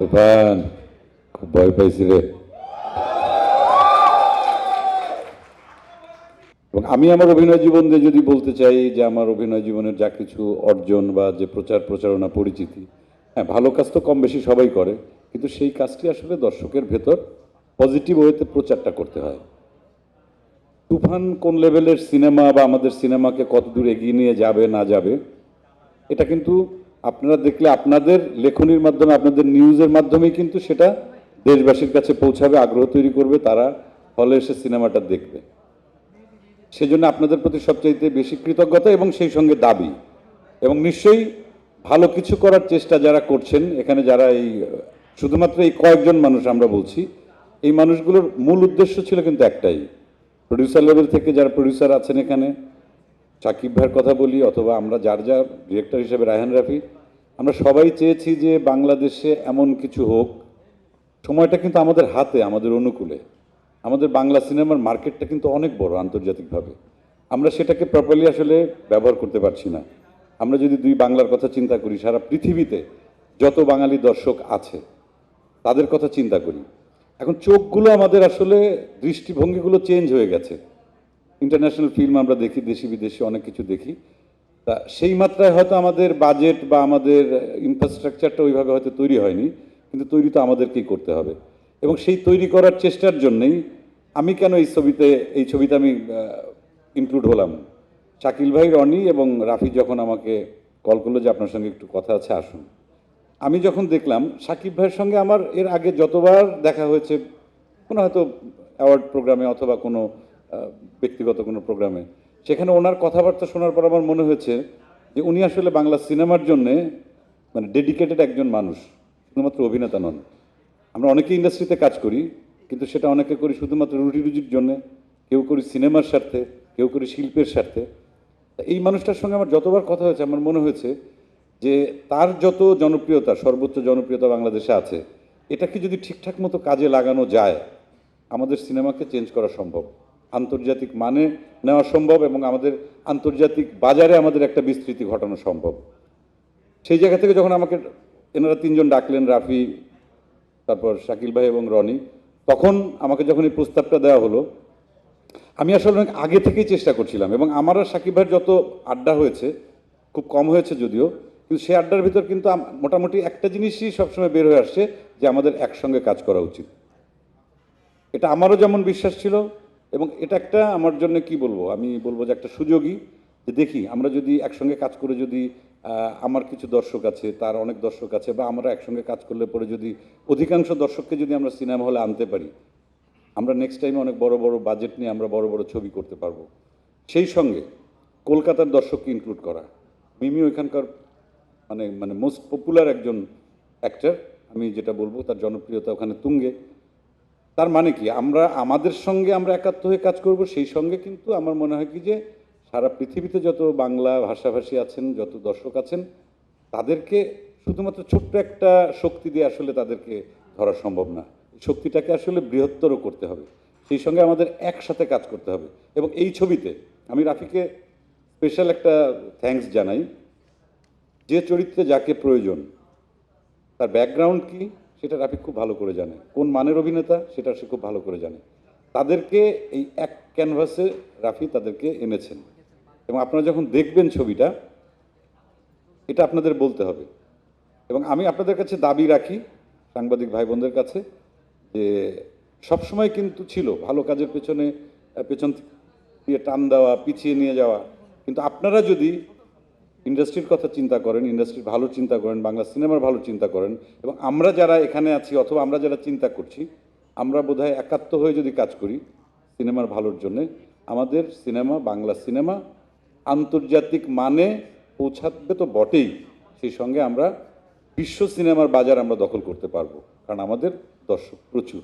তুফান, খুব ভয় পাইছি রে। এবং আমি আমার অভিনয় জীবন দিয়ে যদি বলতে চাই যে আমার অভিনয় জীবনের যা কিছু অর্জন বা যে প্রচার প্রচারণা পরিচিতি হ্যাঁ ভালো কাজ তো কম বেশি সবাই করে, কিন্তু সেই কাজটি আসলে দর্শকের ভেতর পজিটিভ ওয়েতে প্রচারটা করতে হয়। তুফান কোন লেভেলের সিনেমা বা আমাদের সিনেমাকে কত দূর এগিয়ে নিয়ে যাবে, না যাবে, এটা কিন্তু আপনারা দেখলে আপনাদের লেখনির মাধ্যমে, আপনাদের নিউজের মাধ্যমে কিন্তু সেটা দেশবাসীর কাছে পৌঁছাবে, আগ্রহ তৈরি করবে, তারা হলে এসে সিনেমাটা দেখবে। সেজন্য আপনাদের প্রতি সবচাইতে বেশি কৃতজ্ঞতা এবং সেই সঙ্গে দাবি। এবং নিশ্চয়ই ভালো কিছু করার চেষ্টা যারা করছেন, এখানে যারা এই, শুধুমাত্র এই কয়েকজন মানুষ আমরা বলছি, এই মানুষগুলোর মূল উদ্দেশ্য ছিল কিন্তু একটাই। প্রডিউসার লেভেল থেকে যারা প্রডিউসার আছেন এখানে সাকিব ভাইয়ের কথা বলি, অথবা আমরা যার যার ডিরেক্টর হিসেবে রায়হান রাফি, আমরা সবাই চেয়েছি যে বাংলাদেশে এমন কিছু হোক। সময়টা কিন্তু আমাদের হাতে, আমাদের অনুকূলে। আমাদের বাংলা সিনেমার মার্কেটটা কিন্তু অনেক বড় আন্তর্জাতিকভাবে। আমরা সেটাকে প্রপারলি আসলে ব্যবহার করতে পারছি না। আমরা যদি দুই বাংলার কথা চিন্তা করি, সারা পৃথিবীতে যত বাঙালি দর্শক আছে, তাদের কথা চিন্তা করি। এখন চোখগুলো আমাদের আসলে দৃষ্টিভঙ্গিগুলো চেঞ্জ হয়ে গেছে। ইন্টারন্যাশনাল ফিল্ম আমরা দেখি, দেশি, বিদেশি অনেক কিছু দেখি। তা সেই মাত্রায় হয়তো আমাদের বাজেট বা আমাদের ইনফ্রাস্ট্রাকচারটা ওইভাবে হয়তো তৈরি হয়নি, কিন্তু তৈরি তো আমাদেরকেই করতে হবে। এবং সেই তৈরি করার চেষ্টার জন্যেই আমি কেন এই ছবিতে এই ছবিতে আমি ইনক্লুড হলাম? শাকিল ভাই, রনি এবং রাফি যখন আমাকে কল করল যে আপনার সঙ্গে একটু কথা আছে, আসুন। আমি যখন দেখলাম সাকিব ভাইয়ের সঙ্গে আমার এর আগে যতবার দেখা হয়েছে, কোনো হয়তো অ্যাওয়ার্ড প্রোগ্রামে অথবা কোনো ব্যক্তিগত কোনো প্রোগ্রামে। সেখানে ওনার কথাবার্তা শোনার পর আমার মনে হয়েছে যে উনি আসলে বাংলা সিনেমার জন্যে মানে ডেডিকেটেড একজন মানুষ, শুধুমাত্র অভিনেতা নন। আমরা অনেকে ইন্ডাস্ট্রিতে কাজ করি, কিন্তু সেটা অনেকে করি শুধুমাত্র রুটি রুজির জন্যে, কেউ করি সিনেমার স্বার্থে, কেউ করি শিল্পের স্বার্থে। এই মানুষটার সঙ্গে আমার যতবার কথা হয়েছে, আমার মনে হয়েছে যে তার যত জনপ্রিয়তা, সর্বোচ্চ জনপ্রিয়তা বাংলাদেশে আছে, এটাকে যদি ঠিকঠাক মতো কাজে লাগানো যায়, আমাদের সিনেমাকে চেঞ্জ করা সম্ভব। আন্তর্জাতিক মানে নেওয়া সম্ভব এবং আমাদের আন্তর্জাতিক বাজারে আমাদের একটা বিস্তৃতি ঘটানো সম্ভব। সেই জায়গা থেকে যখন আমাকে এনারা তিনজন ডাকলেন, রাফি, তারপর শাকিল ভাই এবং রনি, তখন আমাকে যখন এই প্রস্তাবটা দেওয়া হলো, আমি আসলে অনেক আগে থেকেই চেষ্টা করছিলাম এবং আমার আর সাকিব ভাইয়ের যত আড্ডা হয়েছে, খুব কম হয়েছে যদিও, কিন্তু সেই আড্ডার ভিতর কিন্তু মোটামুটি একটা জিনিসই সবসময় বের হয়ে আসছে যে আমাদের একসঙ্গে কাজ করা উচিত। এটা আমারও যেমন বিশ্বাস ছিল এবং এটা একটা আমার জন্য কি বলব? আমি বলব যে একটা সুযোগই যে দেখি, আমরা যদি একসঙ্গে কাজ করে যদি আমার কিছু দর্শক আছে, তার অনেক দর্শক আছে, বা আমরা একসঙ্গে কাজ করলে পরে যদি অধিকাংশ দর্শককে যদি আমরা সিনেমা হলে আনতে পারি, আমরা নেক্সট টাইমে অনেক বড় বড় বাজেট নিয়ে আমরা বড় বড় ছবি করতে পারব। সেই সঙ্গে কলকাতার দর্শককে ইনক্লুড করা। মিমি ওইখানকার মানে মানে মোস্ট পপুলার একজন অ্যাক্টার আমি যেটা বলব, তার জনপ্রিয়তা ওখানে তুঙ্গে। তার মানে কি? আমরা, আমাদের সঙ্গে আমরা একাত্ম হয়ে কাজ করব, সেই সঙ্গে কিন্তু আমার মনে হয় কি যে সারা পৃথিবীতে যত বাংলা ভাষাভাষী আছেন, যত দর্শক আছেন, তাদেরকে শুধুমাত্র ছোট্ট একটা শক্তি দিয়ে আসলে তাদেরকে ধরা সম্ভব না। শক্তিটাকে আসলে বৃহত্তর করতে হবে। সেই সঙ্গে আমাদের একসাথে কাজ করতে হবে। এবং এই ছবিতে আমি রাফিকে স্পেশাল একটা থ্যাঙ্কস জানাই। যে চরিত্রে যাকে প্রয়োজন, তার ব্যাকগ্রাউন্ড কি সেটা রাফি খুব ভালো করে জানে কোন মানের অভিনেতা, সেটা সে খুব ভালো করে জানে। তাদেরকে এই এক ক্যানভাসে রাফি তাদেরকে এনেছেন। এবং আপনারা যখন দেখবেন ছবিটা, এটা আপনাদের বলতে হবে। এবং আমি আপনাদের কাছে দাবি রাখি, সাংবাদিক ভাই বোনদের কাছে, যে সবসময় কিন্তু ছিল ভালো কাজের পেছনে পেছন দিয়ে টান দেওয়া, পিছিয়ে নিয়ে যাওয়া। কিন্তু আপনারা যদি ইন্ডাস্ট্রির কথা চিন্তা করেন, ইন্ডাস্ট্রির ভালো চিন্তা করেন, বাংলা সিনেমার ভালো চিন্তা করেন, এবং আমরা যারা এখানে আছি অথবা আমরা যারা চিন্তা করছি, আমরা বোধহয় একাত্ম হয়ে যদি কাজ করি সিনেমার ভালোর জন্য, আমাদের সিনেমা, বাংলা সিনেমা আন্তর্জাতিক মানে পৌঁছাতে তো বটেই। সেই সঙ্গে আমরা বিশ্ব সিনেমার বাজার আমরা দখল করতে পারব, কারণ আমাদের দর্শক প্রচুর।